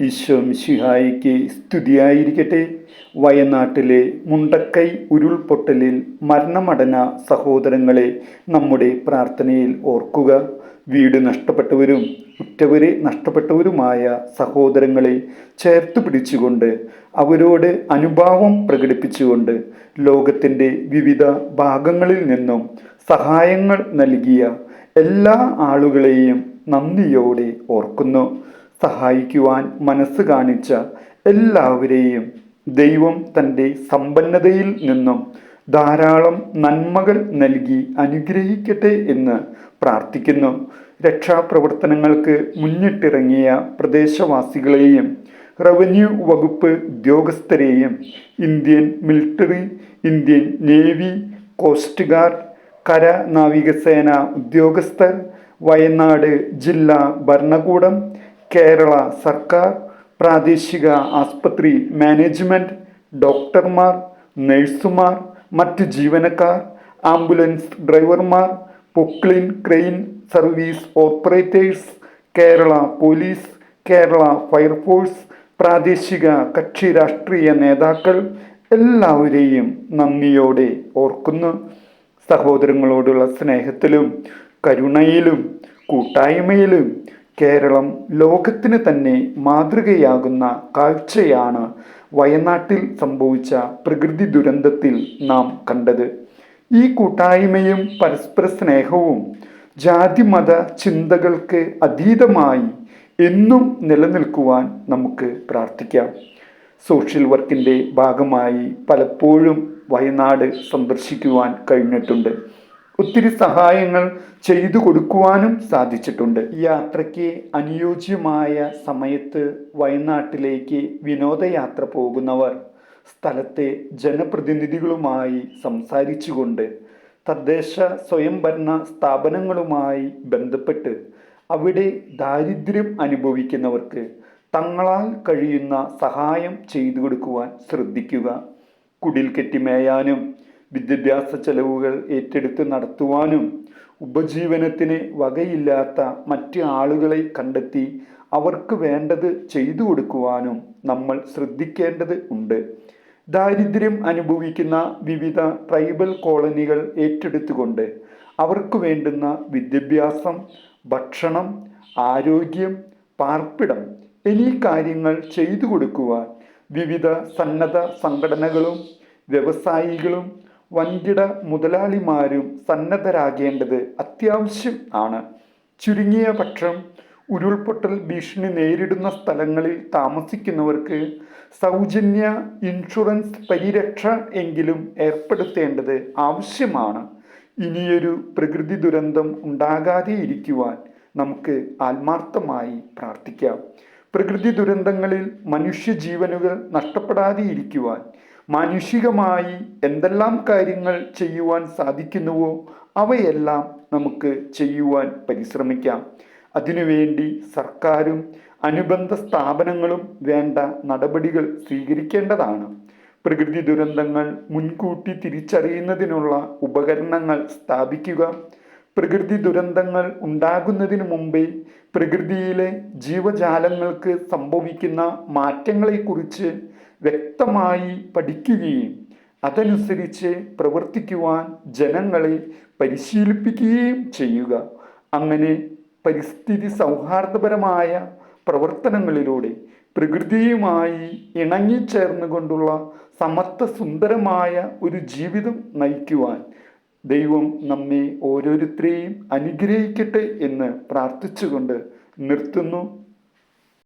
ഈശോ മിശിഹായിക്ക് സ്തുതിയായിരിക്കട്ടെ. വയനാട്ടിലെ മുണ്ടക്കൈ ഉരുൾപൊട്ടലിൽ മരണമടന സഹോദരങ്ങളെ നമ്മുടെ പ്രാർത്ഥനയിൽ ഓർക്കുക. വീട് നഷ്ടപ്പെട്ടവരും ഉറ്റവരെ നഷ്ടപ്പെട്ടവരുമായ സഹോദരങ്ങളെ ചേർത്ത് പിടിച്ചുകൊണ്ട് അവരോട് അനുഭാവം പ്രകടിപ്പിച്ചുകൊണ്ട് ലോകത്തിന്റെ വിവിധ ഭാഗങ്ങളിൽ നിന്നും സഹായങ്ങൾ നൽകിയ എല്ലാ ആളുകളെയും നന്ദിയോടെ ഓർക്കുന്നു. സഹായിക്കുവാൻ മനസ്സ് കാണിച്ച എല്ലാവരെയും ദൈവം തന്റെ സമ്പന്നതയിൽ നിന്നും ധാരാളം നന്മകൾ നൽകി അനുഗ്രഹിക്കട്ടെ എന്ന് പ്രാർത്ഥിക്കുന്നു. രക്ഷാപ്രവർത്തനങ്ങൾക്ക് മുന്നിട്ടിറങ്ങിയ പ്രദേശവാസികളെയും റവന്യൂ വകുപ്പ് ഉദ്യോഗസ്ഥരെയും Indian military Indian navy coast guard കര നാവികസേന ഉദ്യോഗസ്ഥർ വയനാട് ജില്ലാ ഭരണകൂടം കേരള സർക്കാർ പ്രാദേശിക ആസ്പത്രി മാനേജ്മെന്റ് ഡോക്ടർമാർ നഴ്സുമാർ മറ്റ് ജീവനക്കാർ ആംബുലൻസ് ഡ്രൈവർമാർ Poclain crane service operators Kerala police Kerala fire force പ്രാദേശിക കക്ഷി രാഷ്ട്രീയ നേതാക്കൾ എല്ലാവരെയും നന്ദിയോടെ ഓർക്കുന്നു. സഹോദരങ്ങളോടുള്ള സ്നേഹത്തിലും കരുണയിലും കൂട്ടായ്മയിലും കേരളം ലോകത്തിന് തന്നെ മാതൃകയാകുന്ന കാഴ്ചയാണ് വയനാട്ടിൽ സംഭവിച്ച പ്രകൃതി ദുരന്തത്തിൽ നാം കണ്ടത്. ഈ കൂട്ടായ്മയും പരസ്പര സ്നേഹവും ജാതിമത ചിന്തകൾക്ക് അതീതമായി എന്നും നിലനിൽക്കുവാൻ നമുക്ക് പ്രാർത്ഥിക്കാം. സോഷ്യൽ വർക്കിന്റെ ഭാഗമായി പലപ്പോഴും വയനാട് സന്ദർശിക്കുവാൻ കഴിഞ്ഞിട്ടുണ്ട്. ഒത്തിരി സഹായങ്ങൾ ചെയ്തു കൊടുക്കുവാനും സാധിച്ചിട്ടുണ്ട്. യാത്രയ്ക്ക് അനുയോജ്യമായ സമയത്ത് വയനാട്ടിലേക്ക് വിനോദയാത്ര പോകുന്നവർ സ്ഥലത്തെ ജനപ്രതിനിധികളുമായി സംസാരിച്ചുകൊണ്ട് തദ്ദേശ സ്വയംഭരണ സ്ഥാപനങ്ങളുമായി ബന്ധപ്പെട്ട് അവിടെ ദാരിദ്ര്യം അനുഭവിക്കുന്നവർക്ക് തങ്ങളാൽ കഴിയുന്ന സഹായം ചെയ്തു കൊടുക്കുവാൻ ശ്രദ്ധിക്കുക. കുടിൽ കെട്ടിമേയാനും വിദ്യാഭ്യാസ ചെലവുകൾ ഏറ്റെടുത്ത് നടത്തുവാനും ഉപജീവനത്തിന് വകയില്ലാത്ത മറ്റ് ആളുകളെ കണ്ടെത്തി അവർക്ക് വേണ്ടത് ചെയ്തു കൊടുക്കുവാനും നമ്മൾ ശ്രദ്ധിക്കേണ്ടത് ഉണ്ട്. ദാരിദ്ര്യം അനുഭവിക്കുന്ന വിവിധ ട്രൈബൽ കോളനികൾ ഏറ്റെടുത്തുകൊണ്ട് അവർക്ക് വേണ്ടുന്ന വിദ്യാഭ്യാസം ഭക്ഷണം ആരോഗ്യം പാർപ്പിടം എന്നീ കാര്യങ്ങൾ ചെയ്തു കൊടുക്കുവാൻ വിവിധ സന്നദ്ധ സംഘടനകളും വ്യവസായികളും വൻകിട മുതലാളിമാരും സന്നദ്ധരാകേണ്ടത് അത്യാവശ്യം ആണ്. ചുരുങ്ങിയ പക്ഷം ഉരുൾപൊട്ടൽ ഭീഷണി നേരിടുന്ന സ്ഥലങ്ങളിൽ താമസിക്കുന്നവർക്ക് സൗജന്യ ഇൻഷുറൻസ് പരിരക്ഷ എങ്കിലും ഏർപ്പെടുത്തേണ്ടത് ആവശ്യമാണ്. ഇനിയൊരു പ്രകൃതി ദുരന്തം ഉണ്ടാകാതെ ഇരിക്കുവാൻ നമുക്ക് ആത്മാർത്ഥമായി പ്രാർത്ഥിക്കാം. പ്രകൃതി ദുരന്തങ്ങളിൽ മനുഷ്യജീവനുകൾ നഷ്ടപ്പെടാതെ ഇരിക്കുവാൻ മാനുഷികമായി എന്തെല്ലാം കാര്യങ്ങൾ ചെയ്യുവാൻ സാധിക്കുന്നുവോ അവയെല്ലാം നമുക്ക് ചെയ്യുവാൻ പരിശ്രമിക്കാം. അതിനുവേണ്ടി സർക്കാരും അനുബന്ധ സ്ഥാപനങ്ങളും വേണ്ട നടപടികൾ സ്വീകരിക്കേണ്ടതാണ്. പ്രകൃതി ദുരന്തങ്ങൾ മുൻകൂട്ടി തിരിച്ചറിയുന്നതിനുള്ള ഉപകരണങ്ങൾ സ്ഥാപിക്കുക പ്രകൃതി ദുരന്തങ്ങൾ ഉണ്ടാകുന്നതിന് മുമ്പേ പ്രകൃതിയിലെ ജീവജാലങ്ങൾക്ക് സംഭവിക്കുന്ന മാറ്റങ്ങളെക്കുറിച്ച് വ്യക്തമായി പഠിക്കുകയും അതനുസരിച്ച് പ്രവർത്തിക്കുവാൻ ജനങ്ങളെ പരിശീലിപ്പിക്കുകയും ചെയ്യുക. അങ്ങനെ പരിസ്ഥിതി സൗഹാർദ്ദപരമായ പ്രവർത്തനങ്ങളിലൂടെ പ്രകൃതിയുമായി ഇണങ്ങിച്ചേർന്നുകൊണ്ടുള്ള സമത്വ സുന്ദരമായ ഒരു ജീവിതം നയിക്കുവാൻ ദൈവം നമ്മെ ഓരോരുത്തരെയും അനുഗ്രഹിക്കട്ടെ എന്ന് പ്രാർത്ഥിച്ചുകൊണ്ട് നിർത്തുന്നു.